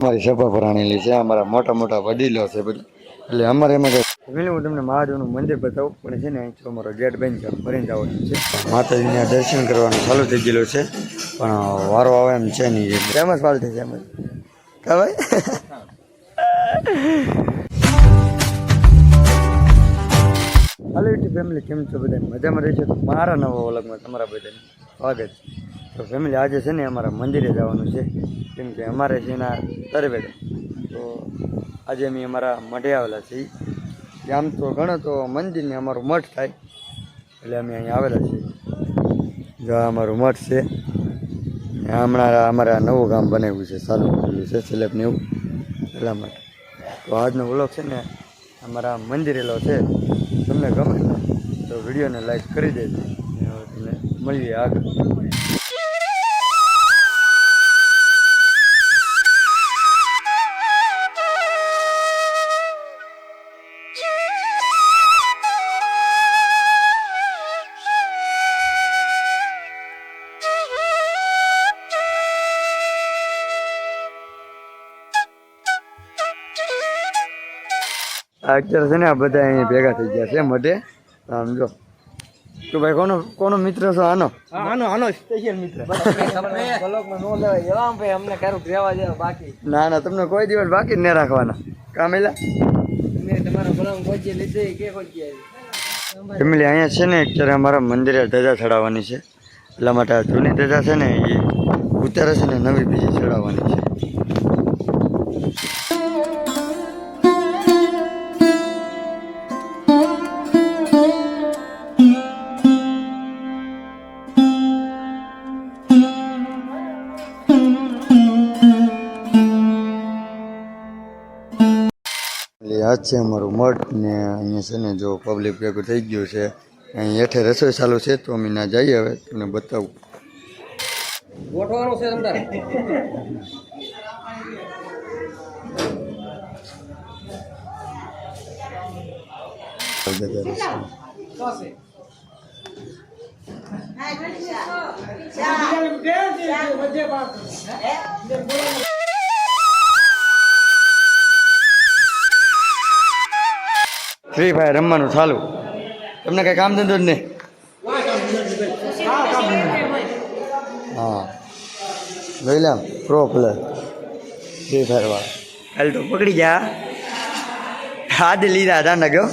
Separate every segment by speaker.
Speaker 1: અમારી સભા ભરાણેલી છે. અમારા મોટા મોટા વડીલો છે બધા. એટલે અમારે એમાં કઈ ફેમિલી હું તમને મહાદેવનું મંદિર બતાવું પણ છે ને અહીં અમારો ગેટ બેન છે ભરીને જવાનું છે. માતાજીના દર્શન કરવાનું ચાલુ થઈ ગયેલું છે પણ વારો આવે એમ છે નહીં. ફેમસ પાલટી છે એમ ભાઈ? હાલો યુટ્યુબ ફેમિલી કેમ છો બધા મજામાં રહી છે મારા નવા ઓલગમાં તમારા બધાને સ્વાગત છે. તો ફેમિલી આજે છે ને અમારા મંદિરે જવાનું છે. કેમ કે અમારે છે એના તરવેડો તો આજે અમે અમારા મઢે આવેલા છીએ. આમ તો ગણો તો મંદિરને અમારું મઠ થાય. એટલે અમે અહીં આવેલા છીએ. જો અમારું મઠ છે. હમણાં અમારે નવું ગામ બનાવ્યું છે ચાલુ કરેલું છે, સ્લેબ ને એવું. એટલા માટે. તો આજનો વ્લોગ છે ને અમારા મંદિરેલો છે. તમને ગમે તો વિડીયોને લાઈક કરી દેજો. તમને મળીએ આગળ. અત્યારે છે ને આ બધા અહીંયા ભેગા થઈ ગયા છે મઢે. આમ જો. તો ભાઈ કોનો કોનો મિત્ર છો? આનો?
Speaker 2: આનો આનો સ્પેશિયલ મિત્ર. અમને કારું રહેવા દેવા બાકી.
Speaker 1: ના ના તમને કોઈ દિવસ બાકી જ ન રાખવાના. કામેલા? ફેમિલી અહીંયા છે ને અત્યારે અમારા મંદિરે ધજા ચડાવવાની છે. એટલા માટે આ જૂની ધજા છે ને એ ઉતારે છે ને નવી બીજી ચડાવવાની છે. આ છે અમારું મઠ ને અહીંયા છે ને જો પબ્લિક ભેગું થઈ ગયું છે અહીં હેઠે રસોઈ ચાલુ છે તો અમે ના જઈએ હવે તમને બતાવું.
Speaker 2: ગોઠવાનું છે તમારે
Speaker 1: ફ્રી ફાયર રમવાનું ચાલુ. તમને કંઈ કામ ધંધો જ નહીં? હા. લઈ લે પ્રો પ્લેયર ફ્રી ફાયર વાળા. કાલ તો પકડી ગયા હાથ લીધા હતા ને ગયો.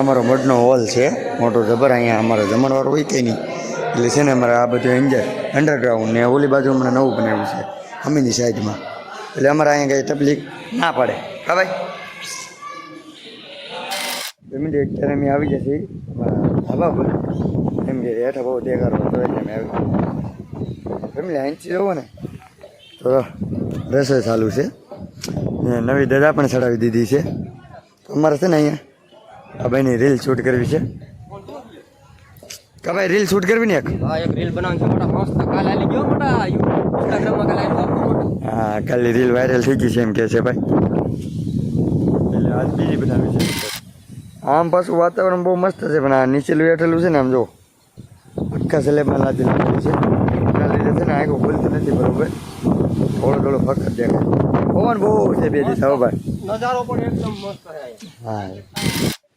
Speaker 1: અમારો મઢનો હોલ છે. મોટો જબર અહીંયા અમારો જમણવાળો હોય કે નહીં? એટલે છે ને અમારે આ બધું એન્જર અંડરગ્રાઉન્ડ ને ઓલી બાજુ હમણાં નવું બનાવ્યું છે અમીની સાઈડમાં એટલે અમારે અહીંયા કંઈ તકલીફ ના પડે. હા ભાઈ? ફેમિલી અત્યારે અમે આવી જશે. ધાબા પર એમ કે હેઠા બહુ દેખાડો તો એટલે અમે આવી ફેમિલી અહીંથી જવો ને. તો રસોઈ ચાલુ છે. નવી દદા પણ ચડાવી દીધી છે. તો અમારે છે ને અહીંયા આ ભાઈની રીલ શૂટ કરવી છે. કા ભાઈ રીલ શૂટ કરવી ને એક?
Speaker 2: હા એક રીલ બનાવવાની છે. મોટા મસ્ત કાલે આલી ગયો મોટા ઇન્સ્ટાગ્રામમાં કાલે આલી
Speaker 1: હા કાલે રીલ વાયરલ થઈ ગઈ છે એમ કે છે ભાઈ. એટલે આજ બીજી બનાવી છે. આમ પાછું વાતાવરણ બહુ મસ્ત છે પણ આ નીચેલું બેઠેલું છે ને આમ જો આખા સ્લેબમાં લાદી નાખેલું છે. એના લીધે છે ને આખું ખુલતું નથી બરોબર. થોડો થોડો ફક્ત દેખાય. પવન બહુ છે બે દિવસ હવે ભાઈ.
Speaker 2: નજારો પણ એકદમ મસ્ત
Speaker 1: હા.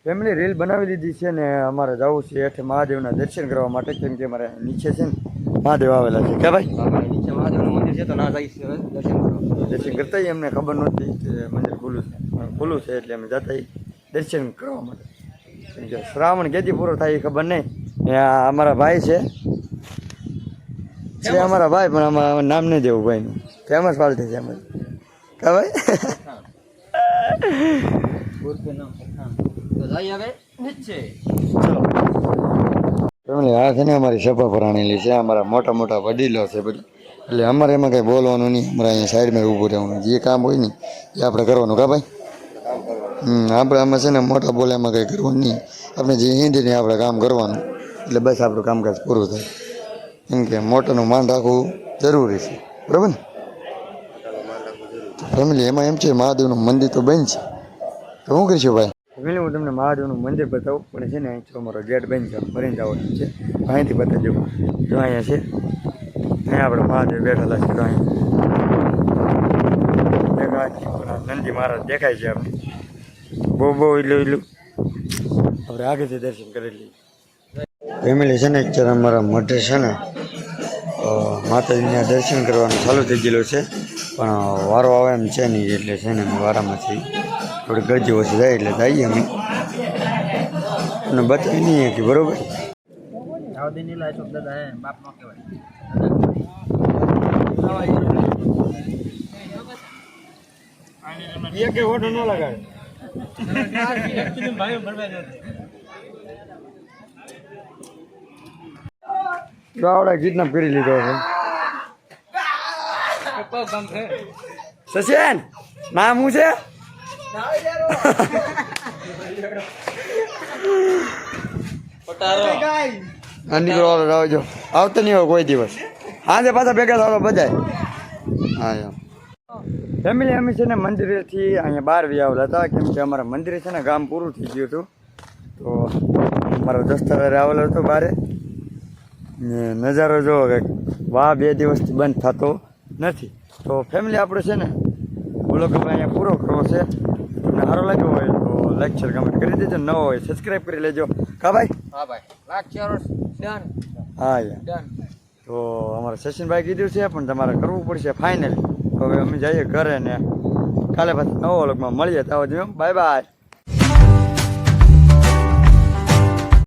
Speaker 1: ફેમિલી રીલ બનાવી દીધી છે ને અમારે જવું છે હેઠે મહાદેવના દર્શન કરવા માટે કેમ કે અમારે નીચે છે ને મહાદેવ આવેલા છે. કે ભાઈ?
Speaker 2: નીચે મહાદેવનું મંદિર છે તો ના જઈશ દર્શન
Speaker 1: કરતા અમને ખબર નહોતી કે મંદિર ખુલ્લું છે. ખુલ્લું છે એટલે અમે જતા દર્શન કરવા માટે. શ્રાવણ કેદી પૂરો થાય એ ખબર નહીં. અમારા ભાઈ છે. છે અમારા ભાઈ પણ આમાં નામ નહીં દેવું ભાઈનું. ફેમસ પાલટી છે એમ કા ભાઈ? ફેમિલી આ છે ને અમારી સભા ભરાણેલી છે. અમારા મોટા મોટા વડીલો છે બધા. એટલે અમારે એમાં કંઈ બોલવાનું નહીં. અમારે અહીંયા સાઈડમાં ઊભું રહેવાનું. જે કામ હોય ને એ આપણે કરવાનું. કા ભાઈ? આપણે આમાં છે ને મોટા બોલે કંઈ કરવું નહીં. આપણે જે હિન્દી ને આપણે કામ કરવાનું. એટલે બસ આપણું કામકાજ પૂરું થાય. એમ કે મોટાનું માન રાખવું જરૂરી છે. બરાબર ને? ફેમિલી એમાં એમ છે, મહાદેવનું મંદિર તો બંધ છે. તો શું કરીશું ભાઈ? ફેમિલી હું તમને મહાદેવનું મંદિર બતાવું. પણ છે ને અહીંથી અમારો ગેટ બંધ છે. ભરીને જવાનું છે. અહીંથી બતાવજો જો અહીંયા છે. અહીંયા આપણે મહાદેવ બેઠેલા છે તો અહીંયા. નંદી મહારાજ દેખાય છે આપણે. બહુ બહુ એટલું એટલું આપણે આગળથી દર્શન કરી લઈએ. ફેમિલી છે ને અત્યારે અમારા મઢે છે ને માતાજીના દર્શન કરવાનું ચાલુ થઈ ગયેલું છે. પણ વારો આવે એમ છે નહીં એટલે છે ને અમે વારામાંથી થોડી ગરજી ઓછી જાય એટલે જઈએ અમે. અને બતાવી નહીં કે બરોબર. એક ન લગાડે જો આવડા કિડનેપ કરી લીધો છે. સચિન નામ હું છે? નીકળો આવજો. આવતો નહીં હોય કોઈ દિવસ. આજે પાછા ભેગા થવા બધાય. હા ફેમિલી અમે છે ને મંદિરેથી અહીંયા બહાર વ્યાવેલા હતા કેમ કે અમારા મંદિરે છે ને ગામ પૂરું થઈ ગયું હતું. તો અમારો દસ્તાવેર આવેલો હતો બારે ને નજારો જોવો કે વાહ બે દિવસથી બંધ થતો નથી. તો ફેમિલી આપણો છે ને બ્લોગ અહીંયા પૂરો કરવો છે. તમને સારો લાગ્યો હોય તો લાઈક શેર કમેન્ટ કરી દેજો. ન હોય સબસ્ક્રાઈબ કરી લેજો. કા ભાઈ?
Speaker 2: હા ભાઈ. ડન
Speaker 1: હા યાર
Speaker 2: ડન
Speaker 1: તો અમારે સચિનભાઈ કીધું છે પણ તમારે કરવું પડશે ફાઇનલી હવે અમે જઈએ ઘરે ને કાલે પાછા નવો વ્લોગમાં મળીએ. તો બાય બાય.